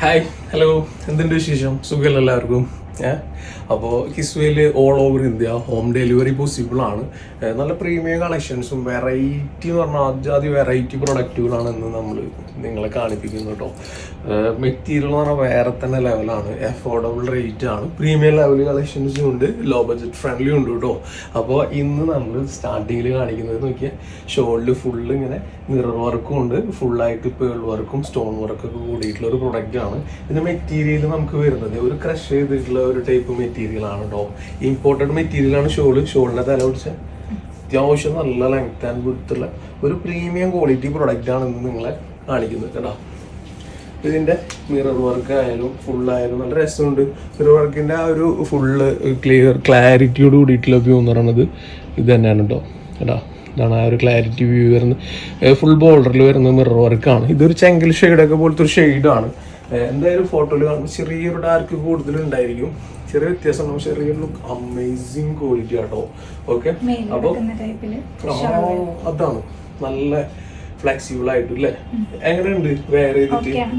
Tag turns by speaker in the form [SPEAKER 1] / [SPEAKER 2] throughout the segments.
[SPEAKER 1] Hi hello എന്തുണ്ട് വിശേഷം? സുഖമല്ല എല്ലാവർക്കും. അപ്പോൾ കിസ്വയിൽ all over India home delivery possible ആണ്. നല്ല പ്രീമിയം കളക്ഷൻസും വെറൈറ്റി എന്ന് പറഞ്ഞാൽ ആദ്യം വെറൈറ്റി പ്രൊഡക്റ്റുകളാണ് ഇന്ന് നമ്മൾ നിങ്ങളെ കാണിപ്പിക്കുന്നത് കേട്ടോ മെറ്റീരിയൽ എന്ന് പറഞ്ഞാൽ വേറെ തന്നെ ലെവലാണ് അഫോർഡബിൾ റേറ്റ് ആണ്. പ്രീമിയം ലെവൽ കളക്ഷൻസും ഉണ്ട് ലോ ബഡ്ജറ്റ് ഫ്രണ്ട്ലി ഉണ്ട് കേട്ടോ അപ്പോൾ ഇന്ന് നമ്മൾ സ്റ്റാർട്ടിങ്ങിൽ കാണിക്കുന്നത് നോക്കിയാൽ ഷോളിൽ ഫുള്ള് ഇങ്ങനെ മിറർ വർക്കും ഉണ്ട്. ഫുള്ളായിട്ട് പേൾ വർക്കും സ്റ്റോൺ വർക്കൊക്കെ കൂടിയിട്ടുള്ള ഒരു പ്രൊഡക്റ്റ് ആണ്. ഇതിന്റെ മെറ്റീരിയൽ നമുക്ക് വരുന്നത് ഒരു ക്രഷ് ചെയ്തിട്ടുള്ള ഒരു ടൈപ്പ് മെറ്റീരിയൽ ആണ് കേട്ടോ ഇമ്പോർട്ടഡ് മെറ്റീരിയൽ ആണ് ഷോൾ. ഷോളിന്റെ തല പിടിച്ച. അത്യാവശ്യം നല്ല ലെങ്ത് ആൻഡ് വിടുത്തുള്ള ഒരു പ്രീമിയം ക്വാളിറ്റി പ്രൊഡക്റ്റ് ആണ് ഇന്ന് നിങ്ങളെ കാണിക്കുന്നത് കേട്ടോ ഇതിന്റെ മിറർ വർക്ക് ആയാലും ഫുൾ ആയാലും നല്ല രസമുണ്ട്. മിറർ വർക്കിന്റെ ആ ഒരു ഫുള്ള് ക്ലിയർ ക്ലാരിറ്റിയോട് കൂടിയിട്ടുള്ള വ്യൂ എന്ന് പറയുന്നത് ഇത് തന്നെയാണ് കേട്ടോ കേട്ടോ ഇതാണ് ആ ഒരു ക്ലാരിറ്റി വ്യൂ വരുന്നത്. ഫുൾ ബോർഡറിൽ വരുന്ന മിറർ വർക്കാണ് ഇതൊരു ചെങ്കൽ ഷെയ്ഡൊക്കെ പോലത്തെ ഒരു ഷെയ്ഡാണ് എന്തായാലും ഫോട്ടോയിൽ കാണുമ്പോൾ ചെറിയൊരു ഡാർക്ക് കൂടുതലുണ്ടായിരിക്കും ചെറിയ വ്യത്യാസം ഉണ്ടാവും. ചെറിയൊരു ലുക്ക് അമേസിങ് ക്വാളിറ്റി ആട്ടോ. ഓക്കെ അപ്പോൾ അതാണ്. നല്ല ഫ്ലെക്സിബിൾ ആയിട്ട് അല്ലേ എങ്ങനെയുണ്ട്? വേറെ
[SPEAKER 2] ഒഴുകി ടൈപ്പ്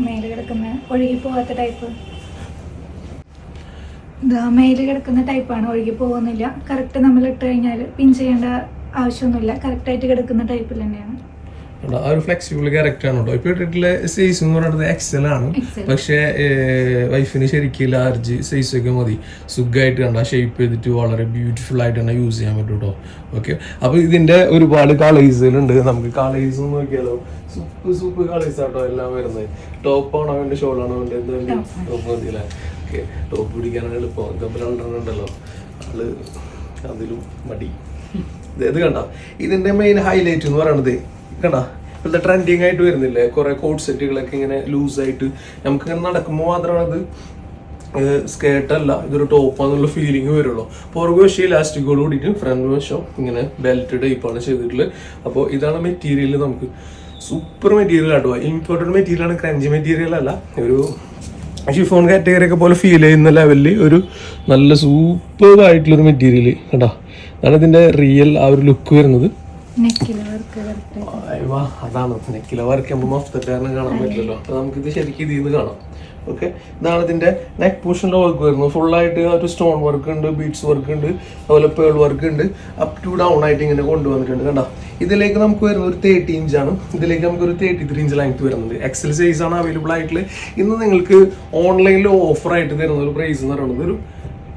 [SPEAKER 2] മേൽ കിടക്കുന്ന ടൈപ്പാണ് ഒഴുകി പോകുന്നില്ല കറക്റ്റ് നമ്മൾ ഇട്ട് കഴിഞ്ഞാൽ പിൻ ചെയ്യേണ്ട ആവശ്യമൊന്നുമില്ല. കറക്റ്റ് ആയിട്ട് കിടക്കുന്ന ടൈപ്പിൽ തന്നെയാണ്.
[SPEAKER 1] ആ ഒരു ഫ്ലെക്സിബിൾ ക്യാരക്ടർ ആണ് കേട്ടോ ഇപ്പൊ ഇട്ടിട്ടുള്ള സൈസ് എന്ന് പറയുന്നത് എക്സൽ ആണ്. പക്ഷേ വൈഫിന് ശരിക്കും ലാർജ് സൈസ് ഒക്കെ മതി. സുഖമായിട്ട് കണ്ട ഷേപ്പ് ചെയ്തിട്ട് വളരെ ബ്യൂട്ടിഫുൾ ആയിട്ട് തന്നെ യൂസ് ചെയ്യാൻ പറ്റും കേട്ടോ ഓക്കെ അപ്പൊ ഇതിന്റെ ഒരുപാട് കളേഴ്സുകളുണ്ട് നമുക്ക് കളേഴ്സ് നോക്കിയാലോ? സൂപ്പർ സൂപ്പർ കളേഴ്സ് ആട്ടോ എല്ലാം വരുന്നത്. ടോപ്പ് ആണോ വേണ്ട ഷോൾ ആണോ വേണ്ട എന്ത് വേണ്ടി? ടോപ്പ് മതിയല്ലേ ഓക്കെ ടോപ്പ് പിടിക്കാനാണ് എളുപ്പം. ഉണ്ടല്ലോ. ആൾ അതിലും മടി. ഇത് കണ്ട? ഇതിന്റെ മെയിൻ ഹൈലൈറ്റ് എന്ന് പറയണത്. കണ്ട? ഇപ്പോഴത്തെ ട്രെൻഡിങ് ആയിട്ട് വരുന്നില്ലേ? കുറെ കോഡ് സെറ്റുകളൊക്കെ ഇങ്ങനെ ലൂസ് ആയിട്ട് നമുക്ക് ഇങ്ങനെ നടക്കുമ്പോൾ മാത്രമാണ് അത് സ്കേർട്ട് അല്ല. ഇതൊരു ടോപ്പാന്നുള്ള ഫീലിംഗ് വരുള്ളൂ. പുറകു വശം ഇലാസ്റ്റിക്കോട് കൂടിയിട്ട് ഫ്രണ്ട് വശം ഇങ്ങനെ ബെൽറ്റ് ടൈപ്പാണ് ചെയ്തിട്ടുള്ളത്. അപ്പോൾ ഇതാണ് മെറ്റീരിയൽ നമുക്ക്. സൂപ്പർ മെറ്റീരിയൽ ആട്ടോ. ഇമ്പോർട്ടന്റ് മെറ്റീരിയൽ ആണ് ക്രഞ്ചി മെറ്റീരിയൽ അല്ല. ഒരു ഷിഫോൺ കാറ്റഗറി ഒക്കെ പോലെ ഫീൽ ചെയ്യുന്ന ലെവലിൽ ഒരു നല്ല സൂപ്പർ ആയിട്ടുള്ളൊരു മെറ്റീരിയൽ കേട്ടോ അതാണ് ഇതിന്റെ റിയൽ ആ ഒരു ലുക്ക് വരുന്നത്.
[SPEAKER 2] നെക്കിൽ വർക്ക്
[SPEAKER 1] അതാണ്. നെക്കിലെ വർക്ക് മൊത്തക്കാരനെ കാണാൻ പറ്റില്ലല്ലോ. അപ്പൊ ഇത് ശരിക്കും ഇതിൽ നിന്ന് കാണാം. ഓക്കെ ഇതാണ് ഇതിന്റെ നെക്ക് പോർഷനിലെ വർക്ക് വരുന്നത്. ഫുൾ ആയിട്ട് ഒരു സ്റ്റോൺ വർക്ക് ഉണ്ട് ബീഡ്സ് വർക്ക് ഉണ്ട് അതുപോലെ പേൾ വർക്ക് ഉണ്ട്. അപ് ടു ഡൗൺ ആയിട്ട് ഇങ്ങനെ കൊണ്ടുവന്നിട്ടുണ്ട്. കണ്ടോ? ഇതിലേക്ക് നമുക്ക് വരുന്ന ഒരു തേർട്ടി ഇഞ്ചാണ് ഇതിലേക്ക് നമുക്ക് ഒരു തേർട്ടി ത്രീ ഇഞ്ച് ലെങ്ത് വരുന്നുണ്ട്. എക്സൽ സൈസ് ആണ് അവൈലബിൾ ആയിട്ടുള്ളത്. ഇന്ന് നിങ്ങൾക്ക് ഓൺലൈനിൽ ഓഫർ ആയിട്ട് തരുന്ന ഒരു പ്രൈസ് എന്ന് പറയുന്നത് ഒരു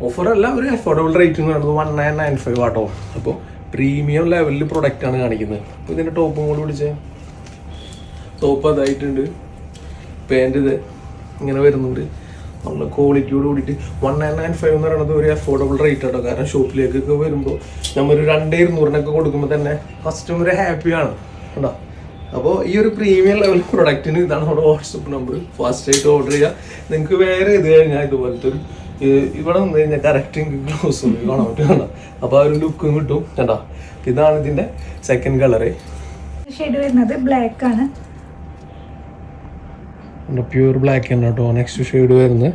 [SPEAKER 1] ഓഫർ അല്ല ഒരു അഫോർഡബിൾ റേറ്റ് എന്ന് പറയുന്നത് വൺ നയൻ നയൻ ഫൈവ് ആട്ടോ. അപ്പോൾ പ്രീമിയം ലെവലിൽ പ്രൊഡക്റ്റ് ആണ് കാണിക്കുന്നത്. അപ്പോൾ ഇതിന്റെ ടോപ്പും കൂടി പിടിച്ചേ. ടോപ്പ് അതായിട്ടുണ്ട്. പാന്റ് ഇത് ഇങ്ങനെ വരുന്നുണ്ട്. നല്ല ക്വാളിറ്റിയോട് കൂടിയിട്ട് വൺ നയൻ നയൻ ഫൈവ് എന്ന് പറയുന്നത് ഒരു അഫോർഡബിൾ റേറ്റ് ആട്ടോ. കാരണം ഷോപ്പിലേക്കൊക്കെ വരുമ്പോൾ നമ്മളൊരു രണ്ടേ ഇരുന്നൂറിനൊക്കെ കൊടുക്കുമ്പോൾ തന്നെ കസ്റ്റമർ ഹാപ്പിയാണ് കേട്ടോ അപ്പോൾ ഈ ഒരു പ്രീമിയം ലെവൽ പ്രൊഡക്റ്റിന് ഇതാണ് നമ്മുടെ വാട്സപ്പ് നമ്പർ ഫാസ്റ്റായിട്ട് ഓർഡർ ചെയ്യുക. നിങ്ങൾക്ക് വേറെ ഇത് കഴിഞ്ഞാൽ ഇതുപോലത്തെ ഒരു ഇവിടെ നിന്ന് കഴിഞ്ഞാൽ കറക്റ്റ് ഗ്ലോസ് കാണാൻ പറ്റും കണ്ടോ? അപ്പോൾ ആ ഒരു ലുക്കും കിട്ടും കണ്ടോ? ഇതാണ് ഇതിന്റെ സെക്കൻഡ് കളർ
[SPEAKER 2] ഷെയ്ഡ് വരുന്നത് ബ്ലാക്ക് ആണ്.
[SPEAKER 1] പ്യൂർ ബ്ലാക്ക് ആണ് കേട്ടോ. നെക്സ്റ്റ് ഷെയ്ഡ് വരുന്നത്.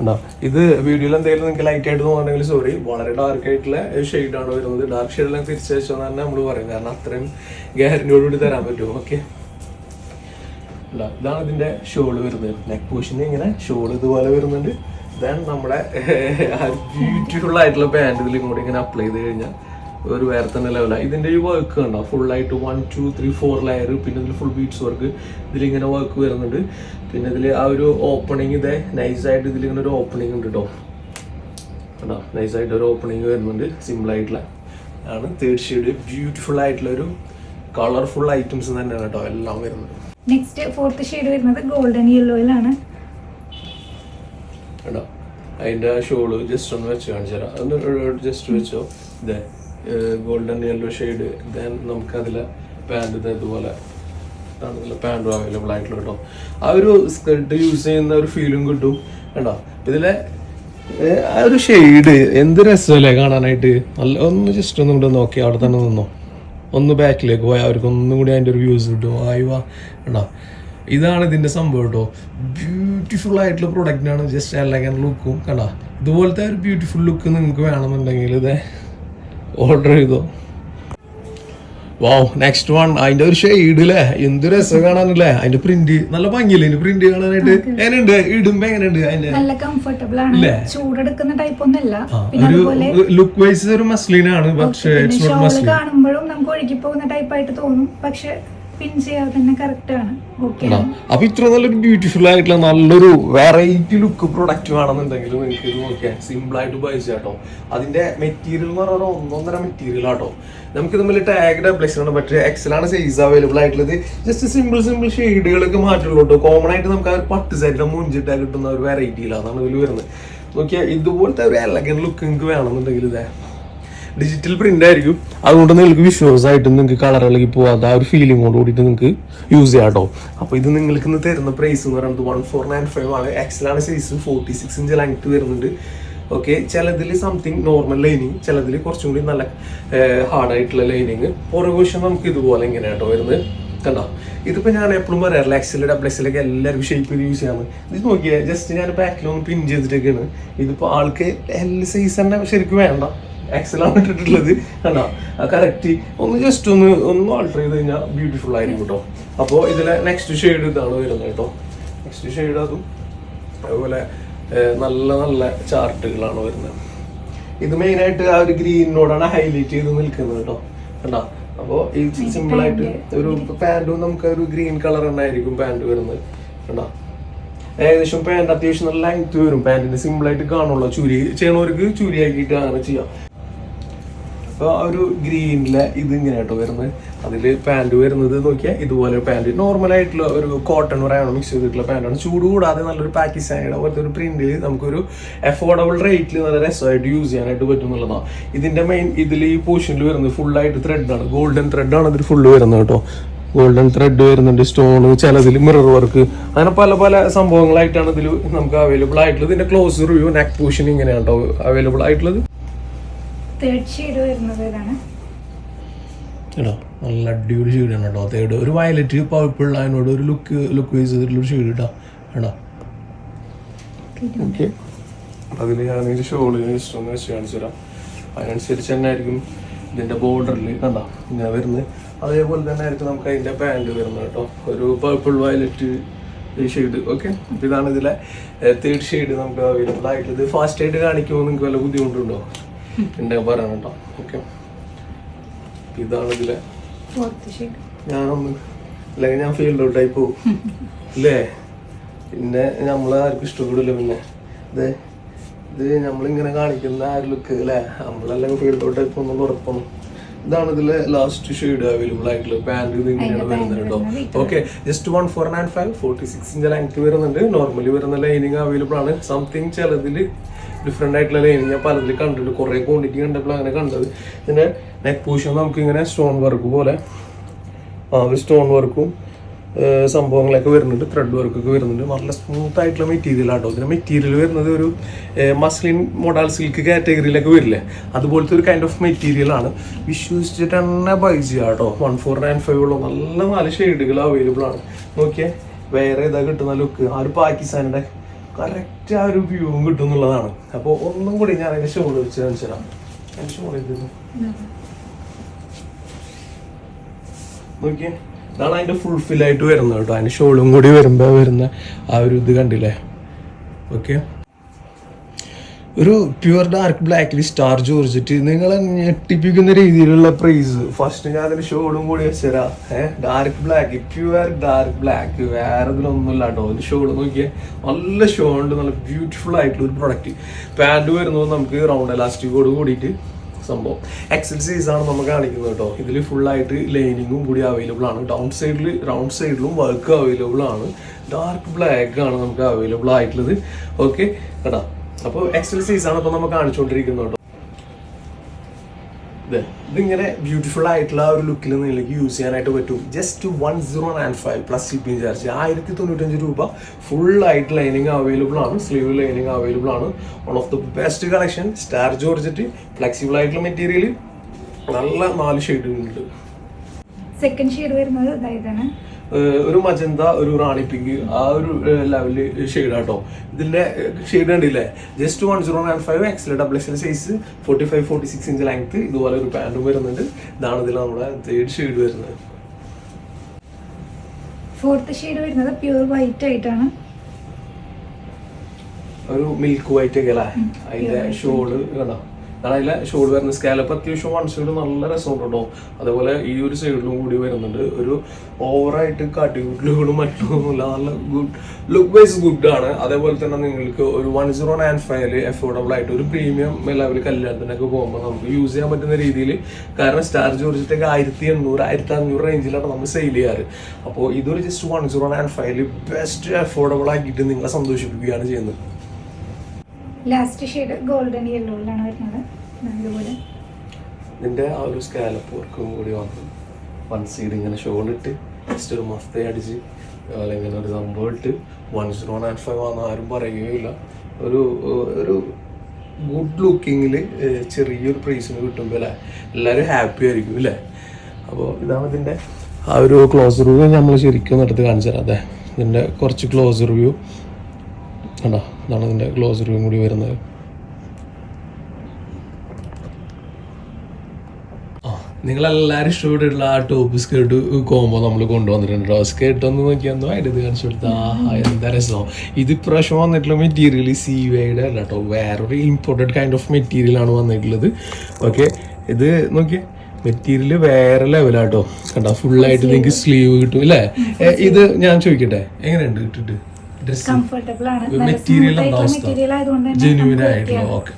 [SPEAKER 1] ഉണ്ടോ ഇത് വീഡിയോയിൽ എന്തെങ്കിലും നിങ്ങൾക്ക് ലൈറ്റ് ആയിട്ട് തോന്നുന്നുണ്ടെങ്കിൽ സോറി വളരെ ഡാർക്ക് ആയിട്ടുള്ള ഷെയ്ഡാണ് വരുന്നത്. ഡാർക്ക് ഷെയ്ഡെല്ലാം തിരിച്ചു തന്നെ നമ്മൾ പറയും കാരണം അത്രയും ഗ്യാരണ്ടിയോട് കൂടി തരാൻ പറ്റുമോ ഓക്കെ ഇതാണ് ഇതിന്റെ ഷോൾ വരുന്നത്. നെക്ക് പോഷന് ഇങ്ങനെ ഷോൾ ഇതുപോലെ വരുന്നുണ്ട്. ദെൻ നമ്മുടെ ബ്യൂട്ടിഫുൾ ആയിട്ടുള്ള പാന്റ് ഇതിലും കൂടി ഇങ്ങനെ അപ്ലൈ ചെയ്ത് കഴിഞ്ഞാൽ ഒരു വേറെ തന്നെ ലെവലാണ് ഇതിന്റെ ഈ വർക്ക് ഉണ്ടോ ഫുൾ ആയിട്ട് one two three four layer പിന്നെ ഇതിൽ ഫുൾ ബീറ്റ്സ് വർക്ക് ഇതിലിങ്ങനെ വർക്ക് വരുന്നുണ്ട്. പിന്നെ ഇതിൽ ആ ഒരു ഓപ്പണിങ് ഇതേ നൈസായിട്ട് ഇതിലിങ്ങനെ ഒരു ഓപ്പണിംഗ് ഉണ്ട് കേട്ടോ കേട്ടോ നൈസായിട്ട് ഒരു ഓപ്പണിംഗ് വരുന്നുണ്ട്. സിമ്പിൾ ആയിട്ടുള്ള ആണ്. തേർഡ് ഷെയ്ഡ് ബ്യൂട്ടിഫുൾ ആയിട്ടുള്ള ഒരു കളർഫുൾ ഐറ്റംസ് തന്നെയാണ് കേട്ടോ എല്ലാം വരുന്നത്.
[SPEAKER 2] നെക്സ്റ്റ് ഫോർത്ത് ഷെയ്ഡ് വരുന്നത് ഗോൾഡൻ യെല്ലോയിലാണ്
[SPEAKER 1] കേട്ടോ അതിന്റെ ആ ഷോൾ ജസ്റ്റ് ഒന്ന് വെച്ച് കാണിച്ചു തരാം. ജസ്റ്റ് വെച്ചോ? ഇതേ ഗോൾഡൻ യെല്ലോ ഷെയ്ഡ് ദെൻ നമുക്കതിലെ പാന്റ് ഇത് ഇതുപോലെ പാന്റും അവൈലബിൾ ആയിട്ടുള്ള കേട്ടോ ആ ഒരു സ്കർട്ട് യൂസ് ചെയ്യുന്ന ഒരു ഫീലും കിട്ടും. കേട്ടോ ഇതിലെ ആ ഒരു ഷെയ്ഡ് എന്ത് രസമല്ലേ കാണാനായിട്ട്? നല്ല ഒന്ന് ജസ്റ്റ് ഒന്നും കൂടെ നോക്കി അവിടെ തന്നെ നിന്നോ. ഒന്ന് ബാക്കിലേക്ക് പോയാൽ അവർക്ക് ഒന്നും കൂടി അതിന്റെ ഒരു വ്യൂസ് കിട്ടും. ആയി വാ. കണ്ടോ? ഇതാണ് ഇതിന്റെ സംഭവം കേട്ടോ. ബ്യൂട്ടിഫുൾ ആയിട്ടുള്ള പ്രൊഡക്റ്റാണ് ജസ്റ്റ് എലഗൻ ലുക്കും കണ്ടാ? ഇതുപോലത്തെ ഒരു ബ്യൂട്ടിഫുൾ ലുക്ക് നിങ്ങൾക്ക് വേണമെന്നുണ്ടെങ്കിൽ ഇത് ഓർഡർ ചെയ്തോ. വാവ് നെക്സ്റ്റ് വൺ അതിന്റെ ഒരു ഷെയ്ഡ് അല്ലേ എന്ത് രസം കാണാനല്ലേ? അതിന്റെ പ്രിന്റ് നല്ല ഭംഗിയില്ലേ? അതിന്റെ പ്രിന്റ് കാണാനായിട്ട് എങ്ങനെയുണ്ട്? ഇടുമ്പോ എങ്ങനെയുണ്ട്? അതിന്റെ
[SPEAKER 2] നല്ല കംഫർട്ടബിൾ ആണ്. ചൂടെടുക്കുന്ന ടൈപ്പ് ഒന്നല്ല
[SPEAKER 1] ഒരു ലുക്ക് വൈസ് ഒരു മസ്ലിനാണ് പക്ഷേ
[SPEAKER 2] കാണുമ്പോഴും നമുക്ക് ഒഴുകി പോകുന്ന ടൈപ്പ് ആയിട്ട് തോന്നും. പക്ഷെ
[SPEAKER 1] അപ്പൊ ഇത്ര നല്ലൊരു ബ്യൂട്ടിഫുൾ ആയിട്ടുള്ള നല്ലൊരു വെറൈറ്റി ലുക്ക് പ്രൊഡക്റ്റ് വേണമെന്നുണ്ടെങ്കിൽ നിങ്ങൾക്ക് ഇത് നോക്കിയാൽ സിമ്പിൾ ആയിട്ട് ബൈ കേട്ടോ അതിന്റെ മെറ്റീരിയൽ എന്ന് പറഞ്ഞാൽ ഒന്നൊന്നര മെറ്റീരിയൽ ആട്ടോ. നമുക്ക് തമ്മിൽ ടാഗ് ഡബ്ലക്സ് ആണ് പക്ഷേ എക്സൽ ആണ് സൈസ് അവൈലബിൾ ആയിട്ടുള്ളത്. ജസ്റ്റ് സിമ്പിൾ സിമ്പിൾ ഷെയ്ഡുകളൊക്കെ മാറ്റുള്ളൂ കേട്ടോ കോമൺ ആയിട്ട് നമുക്ക് ആ ഒരു പട്ട് സൈഡിലെ മുഞ്ചിട്ടാ കിട്ടുന്ന ഒരു വെറൈറ്റിയിലാണ് ഇതിൽ വരുന്നത്. നോക്കിയാൽ ഇതുപോലത്തെ ഒരു എലഗൻ ലുക്ക് നിങ്ങൾക്ക് വേണമെന്നുണ്ടെങ്കിൽ ഇതേ ഡിജിറ്റൽ പ്രിന്റ് ആയിരിക്കും. അതുകൊണ്ട് നിങ്ങൾക്ക് വിശ്വാസമായിട്ട് നിങ്ങൾക്ക് കളർ ഇളകി പോവാതെ ആ ഒരു ഫീലിംഗോട് കൂടിയിട്ട് നിങ്ങൾക്ക് യൂസ് ചെയ്യാം കേട്ടോ അപ്പോൾ ഇത് നിങ്ങൾക്ക് ഇന്ന് തരുന്ന പ്രൈസ് എന്ന് പറയുന്നത് വൺ ഫോർ നയൻ ഫൈവ് ആണ്. എക്സലാണ് size forty six inch length വരുന്നുണ്ട്. ഓക്കെ ചിലതിൽ സംതിങ് നോർമൽ ലൈനിങ് ചിലതിൽ കുറച്ചും കൂടി നല്ല ഹാർഡ് ആയിട്ടുള്ള ലൈനിങ് പുറകുവശം നമുക്ക് ഇതുപോലെ ഇങ്ങനെ കേട്ടോ വരുന്നത്. കണ്ടോ? ഇതിപ്പോ ഞാൻ എപ്പോഴും പറയാറില്ല എക്സൽ ഡബിൾ എക്സലൊക്കെ എല്ലാവർക്കും ഷേപ്പ് യൂസ് ചെയ്യാന്ന്. ഇത് നോക്കിയാൽ ജസ്റ്റ് ഞാൻ ബാക്കിലൊന്ന് പിൻ ചെയ്തിട്ടൊക്കെയാണ്. ഇതിപ്പോ ആൾക്ക് എൽ സൈസ് തന്നെ ശരിക്കും വേണ്ട. എക്സലാണ് ഇട്ടിട്ടുള്ളത് കണ്ടോ? കറക്റ്റ് ഒന്ന് ജസ്റ്റ് ഒന്ന് ഒന്ന് ആൾട്ടർ ചെയ്ത് കഴിഞ്ഞാൽ ബ്യൂട്ടിഫുൾ ആയിരിക്കും കേട്ടോ അപ്പോൾ ഇതിലെ നെക്സ്റ്റ് ഷെയ്ഡ് ഇതാണ് വരുന്നത് കേട്ടോ നെക്സ്റ്റ് ഷെയ്ഡ് അതും അതുപോലെ നല്ല നല്ല ചാർട്ടുകളാണ് വരുന്നത്. ഇത് മെയിനായിട്ട് ആ ഒരു ഗ്രീനിനോടാണ് ഹൈലൈറ്റ് ചെയ്ത് നിൽക്കുന്നത് കേട്ടോ കണ്ടോ? അപ്പോൾ ഈ സിമ്പിളായിട്ട് ഒരു പാന്റും നമുക്ക് ഒരു ഗ്രീൻ കളർ തന്നെ ആയിരിക്കും പാന്റ് വരുന്നത്. കണ്ടോ? ഏകദേശം പാന്റ് അത്യാവശ്യം നല്ല ലെങ്ത് വരും. പാന്റിന് സിമ്പിളായിട്ട് കാണുള്ളൂ. ചുരി ചെയ്യണവർക്ക് ചുരിയാക്കിയിട്ട് അങ്ങനെ ചെയ്യാം. അപ്പോൾ ആ ഒരു ഗ്രീനിലെ ഇത് ഇങ്ങനെ കേട്ടോ വരുന്നത്. അതിൽ പാന്റ് വരുന്നത് നോക്കിയാൽ ഇതുപോലെ പാന്റ് നോർമലായിട്ടുള്ള ഒരു കോട്ടൺ റയോൺ മിക്സ് ചെയ്തിട്ടുള്ള പാന്റാണ് ചൂട് കൂടാതെ നല്ലൊരു പാക്കിസ്ഥാനിയുടെ പോലത്തെ ഒരു പ്രിന്റിൽ നമുക്കൊരു അഫോർഡബിൾ റേറ്റിൽ നല്ല രസമായിട്ട് യൂസ് ചെയ്യാനായിട്ട് പറ്റും എന്നുള്ളതാണ് ഇതിന്റെ മെയിൻ ഇതിൽ ഈ പോർഷനിൽ വരുന്നത് ഫുള്ളായിട്ട് ത്രെഡാണ് ഗോൾഡൻ ത്രെഡാണ് ഇതിൽ ഫുള്ള് വരുന്നത് കേട്ടോ. ഗോൾഡൻ ത്രെഡ് വരുന്നുണ്ട് സ്റ്റോൺ ചിലതിൽ മിറർ വർക്ക് അങ്ങനെ പല പല സംഭവങ്ങളായിട്ടാണ് ഇതിൽ നമുക്ക് അവൈലബിൾ ആയിട്ടുള്ളത്. ഇതിന്റെ ക്ലോസ് റിവ്യൂ നെക്ക് പോഷൻ ഇങ്ങനെയാണ് കേട്ടോ അവൈലബിൾ ആയിട്ടുള്ളത്.
[SPEAKER 2] തേർഡ് ഷെയ്ഡ് വരുന്നത് ഇതാണ്
[SPEAKER 1] കേട്ടോ നല്ല അടിപൊളി ഷെയ്ഡാണ് കേട്ടോ. തേർഡ് ഒരു വയലറ്റ് പർപ്പിൾ അതിനോട് ഒരു ലുക്ക് ലുക്ക് വൈസ് ചെയ്തിട്ടുള്ള ഷെയ്ഡ് കേട്ടോ. കേട്ടോ ഓക്കെ അതിൽ ഞാൻ ഈ ഷോൾ ജസ്റ്റ് ഒന്ന് വെച്ച് കാണിച്ചു തരാം. അതിനനുസരിച്ച് തന്നെ ആയിരിക്കും ഇതിന്റെ ബോർഡറിൽ കണ്ടോ? ഇങ്ങനെ വരുന്നത്. അതേപോലെ തന്നെ ആയിരിക്കും നമുക്ക് അതിന്റെ പാന്റ് വരുന്നത് കേട്ടോ. ഒരു പർപ്പിൾ വയലറ്റ് ഈ ഷെയ്ഡ് ഓക്കെ ഇതാണ് ഇതിലെ തേർഡ് ഷെയ്ഡ് നമുക്ക് അവൈലബിൾ ആയിട്ടുള്ളത്. ഫാസ്റ്റ് ആയിട്ട് കാണിക്കുമ്പോൾ നിങ്ങൾക്ക് വല്ല ബുദ്ധിമുട്ടുണ്ടോ? ഉണ്ടെങ്കിൽ പറയണം കേട്ടോ. ഓക്കെ. ഇതാണ് ഇതിലെ ഞാനൊന്ന് അല്ലെങ്കിൽ ഞാൻ ഫീൽഡ് ഔട്ടായി പോകും അല്ലേ പിന്നെ നമ്മളെ ആർക്കും ഇഷ്ടപ്പെടില്ല പിന്നെ. ഇത് ഇത് നമ്മളിങ്ങനെ കാണിക്കുന്ന ആ ഒരു ലുക്ക് അല്ലേ നമ്മളെല്ലാം ഫീൽഡ് ഔട്ടായി പോകുന്നത് ഉറപ്പാണ്. ഇതാണ് ഇതിലെ ലാസ്റ്റ് ഷെയ്ഡ് അവൈലബിൾ ആയിട്ടുള്ള പാന്റ് ഇത് ഇങ്ങനെയാണ് വരുന്നത് കേട്ടോ. Okay. Just one four nine five forty length വരുന്നുണ്ട്. നോർമലി വരുന്ന ലൈനിങ് അവൈലബിൾ ആണ്. സംതിങ് ചിലതിൽ ഡിഫറെന്റ് ആയിട്ടുള്ള ലൈനിങ് ഞാൻ പലതിൽ കണ്ടിട്ടുണ്ട്. കുറേ ക്വാണ്ടിറ്റി കണ്ടപ്പോൾ അങ്ങനെ കണ്ടത്. ഇതിന്റെ നെക്ക് പൂഷൻ നമുക്ക് ഇങ്ങനെ സ്റ്റോൺ വർക്ക് പോലെ ആ ഒരു സ്റ്റോൺ വർക്കും സംഭവങ്ങളൊക്കെ വരുന്നുണ്ട്. ത്രെഡ് വർക്കൊക്കെ വരുന്നുണ്ട്. നല്ല സ്മൂത്ത് ആയിട്ടുള്ള മെറ്റീരിയൽ ആട്ടോ. ഇതിന് മെറ്റീരിയൽ വരുന്നത് ഒരു മസ്ലിൻ മോഡൽ സിൽക്ക് കാറ്റഗറിയിലൊക്കെ വരില്ലേ? അതുപോലത്തെ ഒരു കൈൻഡ് ഓഫ് മെറ്റീരിയൽ ആണ്. വിശ്വസിച്ചിട്ട് തന്നെ ബൈ ആട്ടോ വൺ ഫോർ നയൻ ഫൈവ് ഉള്ള നല്ല നാല് ഷെയ്ഡുകൾ അവൈലബിൾ ആണ്. നോക്കിയേ വേറെ ഇതാ കിട്ടുന്ന ലുക്ക് ആ ഒരു പാകിസ്ഥാനിയുടെ കറക്റ്റ് ആ ഒരു വ്യൂവും കിട്ടും എന്നുള്ളതാണ്. അപ്പോൾ ഒന്നും കൂടി ഞാൻ അതിന്റെ ഷോൾ വെച്ച് കാണിച്ചു തരാം. എന്റെ ഷോൾ ഇത് നോക്കിയേ. ഇതാണ് അതിന്റെ ഫുൾഫിൽ ആയിട്ട് വരുന്നത് കേട്ടോ. അതിന്റെ ഷോളും കൂടി വരുമ്പോ വരുന്ന ആ ഒരു ഇത് കണ്ടില്ലേ? ഓക്കെ ഒരു പ്യുവർ ഡാർക്ക് ബ്ലാക്കിൽ സ്റ്റാർ ജോർജറ്റ് നിങ്ങൾ ഞെട്ടിപ്പിക്കുന്ന രീതിയിലുള്ള പ്രൈസ് ഫസ്റ്റ് ഞാൻ അതിന് ഷോളും കൂടി വെച്ചുതരാം ഏഹ് dark black pure dark black വേറെ ഇതിലൊന്നുമില്ല കേട്ടോ ഒരു ഷോൾ നോക്കിയാൽ നല്ല ഷോ ഉണ്ട്. നല്ല ബ്യൂട്ടിഫുൾ ആയിട്ടുള്ള ഒരു പ്രൊഡക്റ്റ് പാന്റ് വരുന്നത് നമുക്ക് റൗണ്ട് എലാസ്റ്റിക്കോട് കൂടിയിട്ട് സംഭവം. എക്സൽ സൈസ് ആണ് നമ്മൾ കാണിക്കുന്നത് കേട്ടോ ഇതിൽ ഫുൾ ആയിട്ട് ലൈനിങ്ങും കൂടി അവൈലബിൾ ആണ്. ഡൗൺ സൈഡിൽ റൗണ്ട് സൈഡിലും വർക്ക് അവൈലബിൾ ആണ്. ഡാർക്ക് ബ്ലാക്ക് ആണ് നമുക്ക് അവൈലബിൾ ആയിട്ടുള്ളത്. ഓക്കെ കേട്ടോ? അപ്പോൾ എക്സൽ സൈസ് ആണ് ഇപ്പോൾ നമ്മൾ കാണിച്ചുകൊണ്ടിരിക്കുന്നത് കേട്ടോ ഇതിങ്ങനെ ബ്യൂട്ടിഫുൾ ആയിട്ടുള്ള ഒരു ലുക്കിൽ നിങ്ങൾക്ക് യൂസ് ചെയ്യാനായിട്ട് പറ്റും. Just one zero nine five plus shipping charge ആയിരത്തി തൊണ്ണൂറ്റഞ്ച് രൂപ ഫുൾ ആയിട്ട് ലൈനിങ് അവൈലബിൾ ആണ്. സ്ലീവ് ലൈനിങ് അവൈലബിൾ ആണ്. One of the best collection star georgette flexible ആയിട്ടുള്ള മെറ്റീരിയൽ നല്ല നാല് ഷെയ്ഡുകളുണ്ട്
[SPEAKER 2] സെക്കൻഡ് ഷെയ്ഡ് വരുന്നത് ഇതാ ഇതാണ്.
[SPEAKER 1] ഒരു മജന്ത ഒരു റാണി പിങ്ക് ആ ഒരു ലെവലിൽ ഷെയ്ഡ് ആട്ടോ ഇതിന്റെ ഷെയ്ഡ് കണ്ടില്ലേ? Just one zero nine five X double X size forty five forty six inch length ഇതുപോലെ ഒരു പാന്റും വരുന്നുണ്ട്. ഇതാണ് ഇതിൽ നമ്മുടെ തേർഡ് ഷെയ്ഡ് വരുന്നത്.
[SPEAKER 2] ഫോർത്ത് ഷെയ്ഡ് വരുന്നത് പ്യൂർ വൈറ്റ് ആയിട്ടാണ്.
[SPEAKER 1] ഒരു മിൽക്ക് വൈറ്റ് ഒക്കെ അല്ലേ? അതിന്റെ ഷോൾ കണ്ടോ? അതിലെ ഷോൾ വരുന്ന സ്കാലപ്പ് അത്യാവശ്യം വൺ സൈഡ് നല്ല രസമുണ്ട് കേട്ടോ അതേപോലെ ഈ ഒരു സൈഡിലും കൂടി വരുന്നുണ്ട്. ഒരു ഓവറായിട്ട് കാട്ടിക്കൂട്ടലുകളും മറ്റൊന്നുമില്ല നല്ല ഗുഡ് ലുക്ക് വൈസ് ഗുഡ് ആണ്. അതേപോലെ തന്നെ നിങ്ങൾക്ക് ഒരു വൺ സീറോ നയൻ ഫൈവിൽ അഫോർഡബിൾ ആയിട്ട് ഒരു പ്രീമിയം ലെവൽ കല്യാണത്തിനൊക്കെ പോകുമ്പോൾ നമുക്ക് യൂസ് ചെയ്യാൻ പറ്റുന്ന രീതിയിൽ. കാരണം സ്റ്റാർ ജോർജിറ്റൊക്കെ ആയിരത്തി എണ്ണൂറ് ആയിരത്തി അഞ്ഞൂറ് റേഞ്ചിലാണ് നമ്മൾ സെയിൽ ചെയ്യാറ്. അപ്പോൾ ഇതൊരു ജസ്റ്റ് വൺ സീറോ നയൻ ഫൈവിൽ ബെസ്റ്റ് അഫോർഡബിൾ ആക്കിയിട്ട് നിങ്ങളെ സന്തോഷിപ്പിക്കുകയാണ് ചെയ്യുന്നത്.
[SPEAKER 2] ലാസ്റ്റ് ഷെയ്ഡ് ഗോൾഡൻ യെല്ലോയിലാണ് വരുന്നത്. നല്ലപോലെ.
[SPEAKER 1] ഇതിന്റെ ആ ഒരു സ്കാലപ്പ് വർക്കും കൂടി വന്നു വൺ സൈഡ് ഇങ്ങനെ ഷോളിട്ട് ജസ്റ്റ് ഒരു മസ്ത അടിച്ച് അല്ലെങ്കിൽ ഒരു സംഭവം ഇട്ട് വൺ സീറോ നയൻ ഫൈവ് ആണെന്ന് ആരും പറയുകയില്ല. ഒരു ഒരു ഗുഡ് ലുക്കിങ്ങിൽ ചെറിയൊരു പ്രൈസിന് കിട്ടുമ്പോൾ അല്ലേ എല്ലാവരും ഹാപ്പി ആയിരിക്കും അല്ലേ? അപ്പോൾ ഇതാണ് ഇതിന്റെ ആ ഒരു ക്ലോസ് റിവ്യൂ നമ്മൾ ശരിക്കും നടത്തി കാണിച്ചു തരാം അതെ. ഇതിന്റെ കുറച്ച് ക്ലോസ് റിവ്യൂ കണ്ടോ ഇതാണ് ഇതിന്റെ ക്ലോസ് റൂം കൂടി വരുന്നത്. നിങ്ങളെല്ലാവരും ഇഷ്ടപ്പെട്ടിട്ടുള്ള ആ ടോപ്പ് സ്കേർട്ട് കോമ്പോ നമ്മൾ കൊണ്ടുവന്നിട്ടുണ്ട് കേട്ടോ സ്കേർട്ട് ഒന്ന് നോക്കിയാൽ അതിന്റെ ഇത് കാണിച്ചു കൊടുത്താ. എന്താ രസം. ഇത് ഇപ്രാവശ്യം വന്നിട്ടുള്ള മെറ്റീരിയൽ സി വൈയുടെ അല്ല കേട്ടോ വേറൊരു ഇമ്പോർട്ടന്റ് കൈൻഡ് ഓഫ് മെറ്റീരിയൽ ആണ് വന്നിട്ടുള്ളത്. ഓക്കെ ഇത് നോക്കിയേ. മെറ്റീരിയൽ വേറെ ലെവലാട്ടോ കണ്ടോ ഫുള്ളായിട്ട് നിങ്ങൾക്ക് സ്ലീവ് കിട്ടും അല്ലേ? ഇത് ഞാൻ ചോദിക്കട്ടെ എങ്ങനെയുണ്ട് കിട്ടിട്ട്
[SPEAKER 2] കംഫർട്ടബിൾ ആണ്.
[SPEAKER 1] മെറ്റീരിയൽ
[SPEAKER 2] മെറ്റീരിയൽ ആയതുകൊണ്ട്
[SPEAKER 1] ജെന്യൂൻ ആയിട്ടുള്ള ഓക്കെ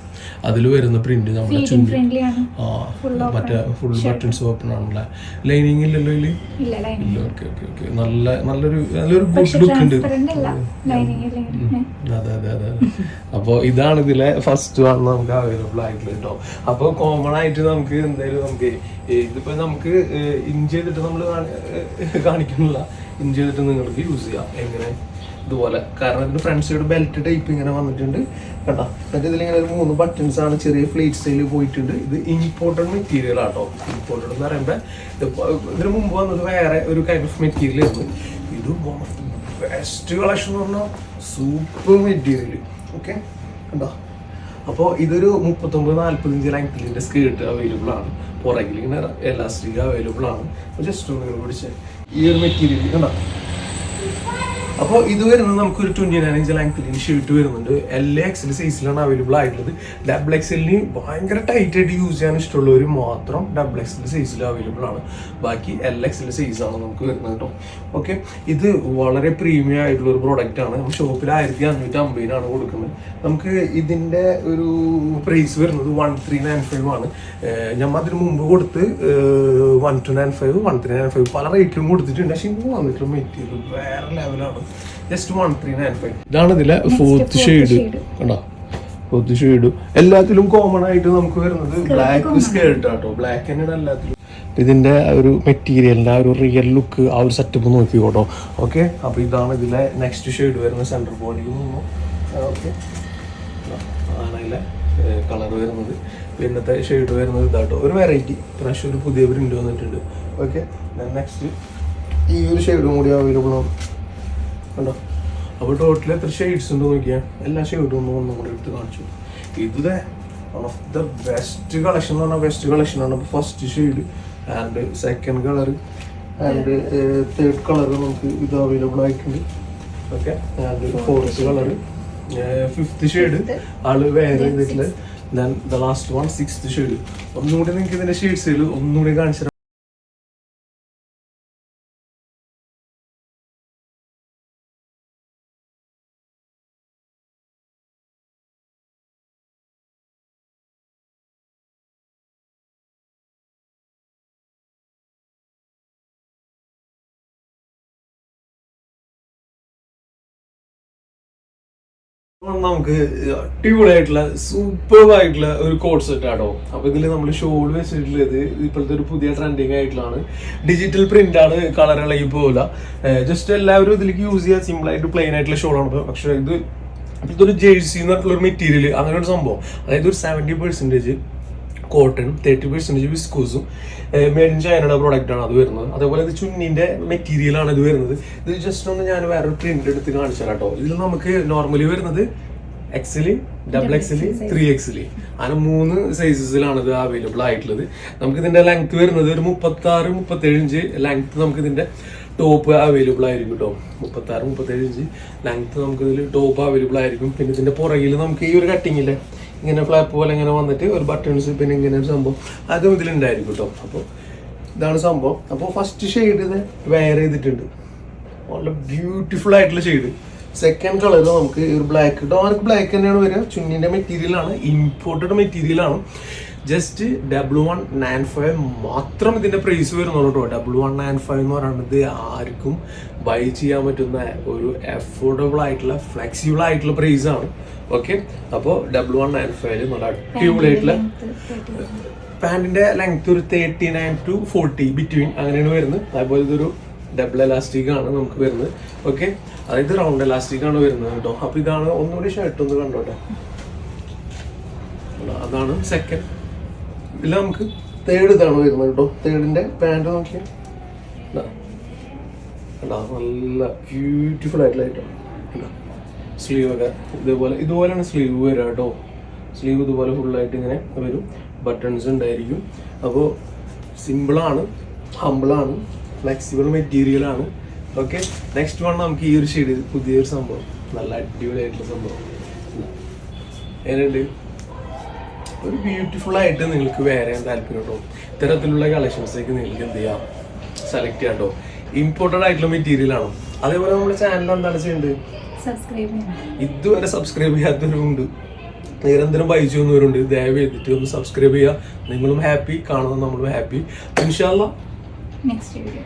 [SPEAKER 1] അതിൽ വരുന്ന പ്രിന്റ് നമ്മുടെ ചുണ്ടി. ആ മറ്റേ ഫുൾ ബട്ടൺസ് ഓപ്പൺ ആണല്ലേ? ലൈനിങ് ഇല്ലല്ലോ
[SPEAKER 2] ഇല്ല
[SPEAKER 1] ഓക്കെ ഓക്കെ ഓക്കെ നല്ല നല്ലൊരു നല്ലൊരു ഗുഡ് ലുക്ക് ഉണ്ട്. അതെ അതെ അതെ അപ്പോൾ ഇതാണ് ഇതിലെ ഫസ്റ്റ് വൺ നമുക്ക് അവൈലബിൾ ആയിട്ടുള്ളത് കേട്ടോ. അപ്പോൾ കോമൺ ആയിട്ട് നമുക്ക് എന്തായാലും നമുക്ക് ഇതിപ്പോ നമുക്ക് ഇൻ ചെയ്തിട്ട് നമ്മൾ കാണിക്കുന്നില്ല. ഇൻ ചെയ്തിട്ട് നിങ്ങൾക്ക് യൂസ് ചെയ്യാം. എങ്ങനെ? ഇതുപോലെ. കാരണം ഇതിന്റെ ഫ്രണ്ട് സൈഡ് ബെൽറ്റ് ടൈപ്പ് ഇങ്ങനെ വന്നിട്ടുണ്ട്. കേട്ടോ എന്നിട്ട് ഇതിലിങ്ങനെ ഒരു മൂന്ന് ബട്ടൺസ് ആണ് ചെറിയ ഫ്ലീറ്റ് സ്റ്റൈലിൽ പോയിട്ടുണ്ട്. ഇത് ഇമ്പോർട്ടഡ് മെറ്റീരിയൽ ആട്ടോ. ഇമ്പോർട്ടഡ് എന്ന് പറയുമ്പോൾ ഇതിന് മുമ്പ് വന്നത് വേറെ ഒരു കൈൻഡ് ഓഫ് മെറ്റീരിയൽ ആയിരുന്നു. ഇത് ബെസ്റ്റ് കളക്ഷൻ എന്ന് പറഞ്ഞാൽ സൂപ്പർ മെറ്റീരിയൽ ഓക്കെ കണ്ടോ? അപ്പോൾ ഇതൊരു മുപ്പത്തൊമ്പത് നാല്പത്തഞ്ച് ലെങ്തിലിന്റെ സ്കേർട്ട് അവൈലബിൾ ആണ്. പുറകിൽ ഇങ്ങനെ എലാസ്റ്റിക് അവൈലബിൾ ആണ് ജസ്റ്റ് ഒന്ന് പിടിച്ചേ. ഈ ഒരു മെറ്റീരിയൽ കണ്ടോ? അപ്പോൾ ഇത് വരുന്നത് നമുക്ക് ഒരു ട്വന്റി നയൻ ഇഞ്ച് ലെങ്ത്തിൽ ഷർട്ട് വരുന്നുണ്ട്. എല്ലാ എക്സൽ സൈസിലാണ് അവൈലബിൾ ആയിട്ടുള്ളത്. ഡബിൾ എക്സലിന് ഭയങ്കര ടൈറ്റ് ആയിട്ട് യൂസ് ചെയ്യാൻ ഇഷ്ടമുള്ളവർ മാത്രം ഡബിൾ എക്സൽ സൈസിൽ അവൈലബിൾ ആണ്. ബാക്കി എൽ എക്സൽ സൈസാണ് നമുക്ക് വരുന്നത് കേട്ടോ. ഓക്കെ ഇത് വളരെ പ്രീമിയം ആയിട്ടുള്ള ഒരു പ്രോഡക്റ്റ് ആണ്. നമ്മൾ ഷോപ്പിൽ ആയിരത്തി അഞ്ഞൂറ്റി അമ്പതിനാണ് കൊടുക്കുന്നത്. നമുക്ക് ഇതിന്റെ ഒരു പ്രൈസ് വരുന്നത് വൺ ത്രീ നയൻ ഫൈവ് ആണ്. ഞമ്മ അതിന് മുമ്പ് കൊടുത്ത് one two nine five one three nine five പല റേറ്റിലും കൊടുത്തിട്ടുണ്ട്. പക്ഷേ ഇന്ന് വന്നിട്ടുള്ള മെറ്റീരിയൽ വേറെ ലെവലാണ് just one three nine five ഇതാണ് ഇതിലെ ഫോർത്ത് ഷെയ്ഡ് കണ്ടോ? ഫോർത്ത് ഷെയ്ഡ് എല്ലാത്തിലും കോമൺ ആയിട്ട് നമുക്ക് വരുന്നത് ബ്ലാക്ക് സ്കേർട്ട് ആട്ടോ ബ്ലാക്ക് തന്നെയാണ് എല്ലാത്തിലും. ഇതിന്റെ ആ ഒരു മെറ്റീരിയലിന്റെ ആ ഒരു റിയൽ ലുക്ക് ആ ഒരു സെറ്റപ്പ് നോക്കിക്കോട്ടോ. ഓക്കെ അപ്പൊ ഇതാണ് ഇതിലെ നെക്സ്റ്റ് ഷെയ്ഡ് വരുന്ന സെന്റർ ബോഡിക്ക് ഓക്കെ ആണ് കളർ വരുന്നത്. പിന്നത്തെ ഷെയ്ഡ് വരുന്നത് ഇതാട്ടോ. ഒരു വെറൈറ്റി പ്രാവശ്യം ഒരു പുതിയ പ്രിന്റ് വന്നിട്ടുണ്ട്. ഓക്കെ നെക്സ്റ്റ് ഈ ഒരു ഷെയ്ഡും കൂടി അവൈലബിൾ ആണ്. കണ്ടോ? അപ്പോൾ ടോട്ടൽ എത്ര ഷെയ്ഡ്സ് ഉണ്ട് നോക്കിയാൽ എല്ലാ ഷെയ്ഡും ഒന്നും ഒന്നും കൂടി എടുത്ത് കാണിച്ചു. ഇത് one of the best collection എന്ന് പറഞ്ഞാൽ ബെസ്റ്റ് കളക്ഷൻ ആണ്. അപ്പോൾ first shade and second colour and third colour നമുക്ക് ഇത് അവൈലബിൾ ആയിട്ടുണ്ട്. Okay and fourth colour fifth shade ആൾ വേറെ ചെയ്തിട്ടുള്ളത് then the last one sixth shade ഒന്നുകൂടി നിങ്ങൾക്ക് ഇതിന്റെ ഷെയ്ഡ്സിൽ ഒന്നുകൂടി കാണിച്ചു നമുക്ക് അടിപൊളിയായിട്ടുള്ള സൂപ്പർ ആയിട്ടുള്ള ഒരു കോഡ് സെറ്റ് അപ്പൊ ഇതിൽ നമ്മൾ ഷോൾ വെച്ചിട്ടുള്ളത് ഇപ്പോഴത്തെ ഒരു പുതിയ ട്രെൻഡിങ് ആയിട്ടുള്ളതാണ്. ഡിജിറ്റൽ പ്രിന്റ് ആണ് കളർ ഇളകി പോകില്ല ജസ്റ്റ് എല്ലാവരും ഇതിലേക്ക് യൂസ് ചെയ്യാൻ സിമ്പിൾ ആയിട്ട് പ്ലെയിൻ ആയിട്ടുള്ള ഷോൾ ആണ്. പക്ഷെ ഇത് ഇപ്പോഴത്തെ ഒരു ജേഴ്സി എന്നുള്ള ഒരു മെറ്റീരിയൽ അങ്ങനെ ഒരു സംഭവം. അതായത് ഒരു seventy percentage cotton thirty percentage വിസ്കോസും made in ചൈനയുടെ പ്രോഡക്റ്റാണ് അത് വരുന്നത്. അതേപോലെ ഇത് ചുന്നിന്റെ മെറ്റീരിയൽ ആണ് ഇത് വരുന്നത്. ഇത് ജസ്റ്റ് ഒന്ന് ഞാൻ വേറൊരു പ്രിന്റ് എടുത്ത് കാണിച്ചാൽ കേട്ടോ. ഇതിൽ നമുക്ക് നോർമലി വരുന്നത് എക്സിൽ ഡബിൾ എക്സിൽ ത്രീ എക്സിൽ അങ്ങനെ മൂന്ന് സൈസസിലാണ് ഇത് അവൈലബിൾ ആയിട്ടുള്ളത്. നമുക്ക് ഇതിന്റെ ലെങ്ത് വരുന്നത് ഒരു മുപ്പത്തി ആറ് മുപ്പത്തേഴ് ഇഞ്ച് ലെങ്ത് നമുക്ക് ഇതിന്റെ ടോപ്പ് അവൈലബിൾ ആയിരിക്കും കേട്ടോ. മുപ്പത്തി ആറ് മുപ്പത്തേഴ് ഇഞ്ച് ലെങ്ത് നമുക്ക് ഇതിൽ ടോപ്പ് അവൈലബിൾ ആയിരിക്കും. പിന്നെ ഇതിന്റെ പുറകിൽ നമുക്ക് ഈ ഒരു കട്ടിങ് ഇല്ലേ? ഇങ്ങനെ ഫ്ലാപ്പ് പോലെ ഇങ്ങനെ വന്നിട്ട് ഒരു ബട്ടൺസ് പിന്നെ ഇങ്ങനെ ഒരു സംഭവം. അതും ഇതിലുണ്ടായിരിക്കും കേട്ടോ അപ്പോൾ ഇതാണ് സംഭവം. അപ്പോൾ ഫസ്റ്റ് ഷെയ്ഡ് ഇത് വെയർ ചെയ്തിട്ടുണ്ട്. നല്ല ബ്യൂട്ടിഫുൾ ആയിട്ടുള്ള ഷെയ്ഡ് സെക്കൻഡ് കളർ നമുക്ക് ഒരു ബ്ലാക്ക് ഡാർക്ക് ബ്ലാക്ക് തന്നെയാണ് വരിക. ചുന്നിന്റെ മെറ്റീരിയലാണ് ഇമ്പോർട്ടഡ് മെറ്റീരിയൽ ആണ്. Just double one nine five മാത്രം ഇതിന്റെ പ്രൈസ് വരുന്നുള്ളൂ കേട്ടോ ഡബ്ല്യു വൺ നയൻ ഫൈവ് എന്ന് പറയുന്നത് ആർക്കും ബൈ ചെയ്യാൻ പറ്റുന്ന ഒരു അഫോർഡബിൾ ആയിട്ടുള്ള ഫ്ലെക്സിബിൾ ആയിട്ടുള്ള പ്രൈസ് ആണ്. ഓക്കെ അപ്പോൾ ഡബിൾ വൺ നയൻ ഫൈവ് നല്ല അടിപൊളിയായിട്ടുള്ള പാന്റിന്റെ ലെങ്ത് ഒരു thirty nine to forty between അങ്ങനെയാണ് വരുന്നത്. അതുപോലെ ഇതൊരു ഡബിൾ എലാസ്റ്റിക് ആണ് നമുക്ക് വരുന്നത്. ഓക്കെ അതായത് റൗണ്ട് എലാസ്റ്റിക് ആണ് വരുന്നത് കേട്ടോ അപ്പൊ ഇതാണ് ഒന്നുകൂടി ഷർട്ട് ഒന്ന് കണ്ടോട്ടെ? അതാണ് സെക്കൻഡ് ഇതിൽ നമുക്ക് തേർഡ് ഇതാണ് വരുന്നത് കേട്ടോ. തേർഡിന്റെ പാന്റ് നോക്കിയാൽ നല്ല ബ്യൂട്ടിഫുൾ ആയിട്ടുള്ള ഐറ്റം സ്ലീവ് ഒക്കെ ഇതേപോലെ ഇതുപോലെയാണ് സ്ലീവ് വരിക കേട്ടോ. സ്ലീവ് ഇതുപോലെ ഫുള്ളായിട്ട് ഇങ്ങനെ വരും. ബട്ടൺസ് ഉണ്ടായിരിക്കും. അപ്പോൾ സിമ്പിളാണ് ഹമ്പിളാണ് ഫ്ലെക്സിബിൾ മെറ്റീരിയൽ ആണ്. ഓക്കെ നെക്സ്റ്റ് വൺ നമുക്ക് ഈ ഒരു ഷെയ്ഡ് പുതിയൊരു സംഭവം. നല്ല അടിപൊളിയായിട്ടുള്ള സംഭവം. എങ്ങനെയുണ്ട്? ഒരു ബ്യൂട്ടിഫുൾ ആയിട്ട് നിങ്ങൾക്ക് വേറെ താല്പര്യം ഉണ്ടോ ഇത്തരത്തിലുള്ള കളക്ഷൻസേക്ക് നിങ്ങൾക്ക് എന്ത് ചെയ്യാം? സെലക്ട് ചെയ്യാം കേട്ടോ ഇമ്പോർട്ടന്റ് ആയിട്ടുള്ള മെറ്റീരിയൽ ആണ്? അതേപോലെ നമ്മുടെ ചാനൽ എന്താണ് ചെയ്യേണ്ടത്? ഇതുവരെ സബ്സ്ക്രൈബ് ചെയ്യാത്തവരുണ്ട് നിരന്തരം പൈസ വന്നവരുണ്ട് ദയവ് ചെയ്തിട്ട് ഒന്ന് സബ്സ്ക്രൈബ് ചെയ്യുക. നിങ്ങളും ഹാപ്പി കാണുന്നത് നമ്മളും ഹാപ്പി ഇൻഷാല്ല
[SPEAKER 2] നെക്സ്റ്റ് വീഡിയോ